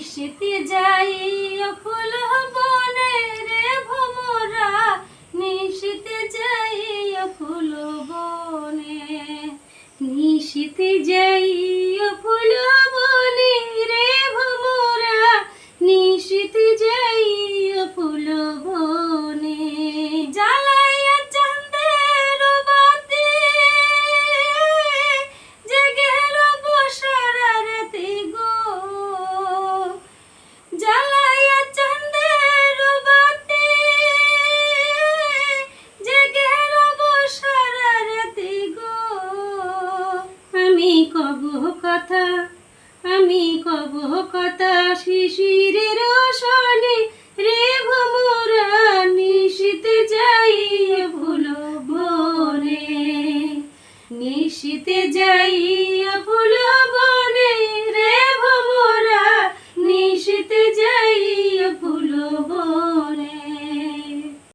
নিশিতে যাই ফুল বনে রে ভমরা। নিশিতে যাই ফুল বনে। নিশিতে যাই ফুল কব কথা, আমি কব কথা, শিশিরের সনে রে ভমরা নিশিতে যাই ভুল বনে, নিশিতে যাই ভুলো